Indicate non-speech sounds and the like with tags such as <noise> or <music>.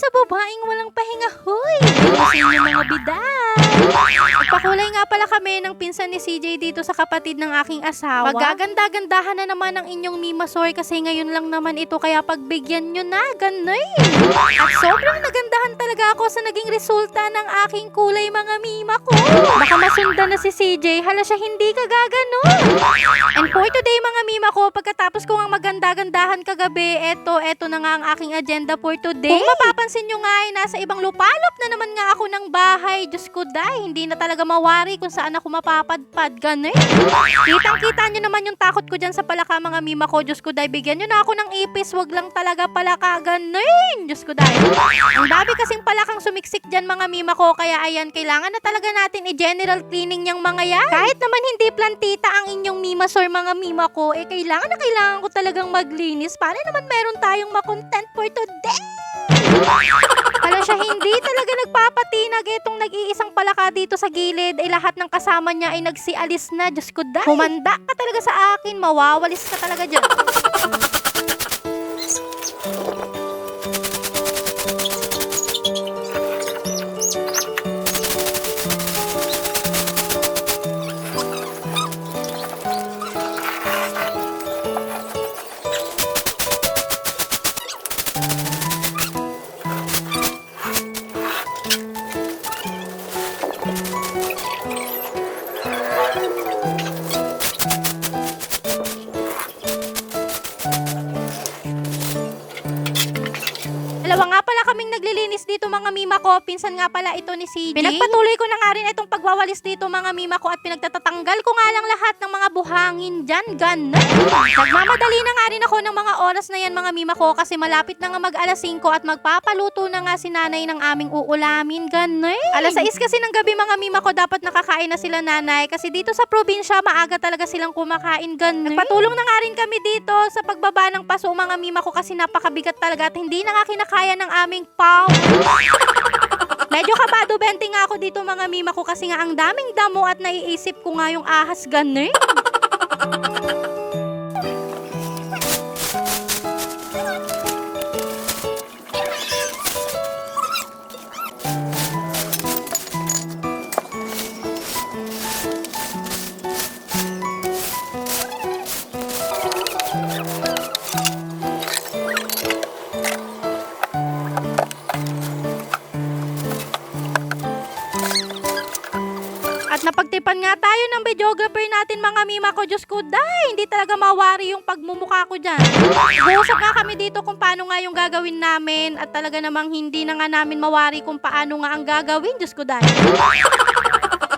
sa babaeng walang pahinga, hoy! Bilisin niyo mga biday! Nagpakulay nga pala kami ng pinsan ni CJ dito sa kapatid ng aking asawa. Magaganda-gandahan na naman ang inyong mimasoy kasi ngayon lang naman ito kaya pagbigyan nyo na, ganay! At sobrang nagandahan talaga ako sa naging resulta ng aking kulay mga mima ko. Baka masundan na si CJ, hala siya hindi ka gagano. And for today mga mima ko, pagkatapos ko ang maganda-gandahan kagabi, eto, eto na nga ang aking agenda for today. Kung mapapansin nyo nga ay nasa ibang lupalop na naman nga ako ng bahay. Diyos ko day, hindi na talaga mawari kung saan ako mapapadpad. Ganun. Kitang-kita nyo naman yung takot ko dyan sa palaka mga mima ko. Diyos ko day, bigyan nyo na ako ng ipis. Wag lang talaga palaka. Ganun. Diyos ko day. Ang dami kasing palakang sumiksik dyan mga mima ko. Kaya ayan, kailangan na talaga natin i-general cleaning yung mga yan. Kahit naman hindi plantita ang inyong mimas or mga mima ko, eh kailangan na kailangan ko talagang maglinis para naman meron tayong makontent for today. Alam siya, hindi talaga nagpapatinag itong nag-iisang palaka dito sa gilid. Eh, lahat ng kasama niya ay nagsialis na. Diyos ko, dahil. Humanda ka talaga sa akin. Mawawalis ka talaga dyan. Música kaming naglilinis dito mga mima ko. Pinsan nga pala ito ni CJ. Pinagpatuloy ko na nga rin itong pagwawalis dito mga mima ko at pinagtatatanggal ko nga lang lahat ng mga buhangin dyan. Ganun. Nagmamadali na nga rin ako ng mga oras na yan mga mima ko kasi malapit na nga mag alas 5 at magpapaluto na nga si nanay ng aming uulamin. Ganun. Alas 6 kasi ng gabi mga mima ko dapat nakakain na sila nanay kasi dito sa probinsya maaga talaga silang kumakain. Ganun. Nagpatulong na nga rin kami dito sa pagbaba ng paso mga mima ko kasi napakabigat talaga at hindi na nga kinakaya ng aming pau. <laughs> Medyo kabado bente nga ako dito mga mima ko kasi nga ang daming damo at naiisip ko nga yung ahas ganun. <laughs> At napagtipan nga tayo ng videographer natin mga mima ko. Diyos ko, dahil hindi talaga mawari yung pagmumukha ko dyan. Nag-uusap nga kami dito kung paano nga yung gagawin namin at talaga namang hindi na nga namin mawari kung paano nga ang gagawin. Diyos ko, dahil. <laughs>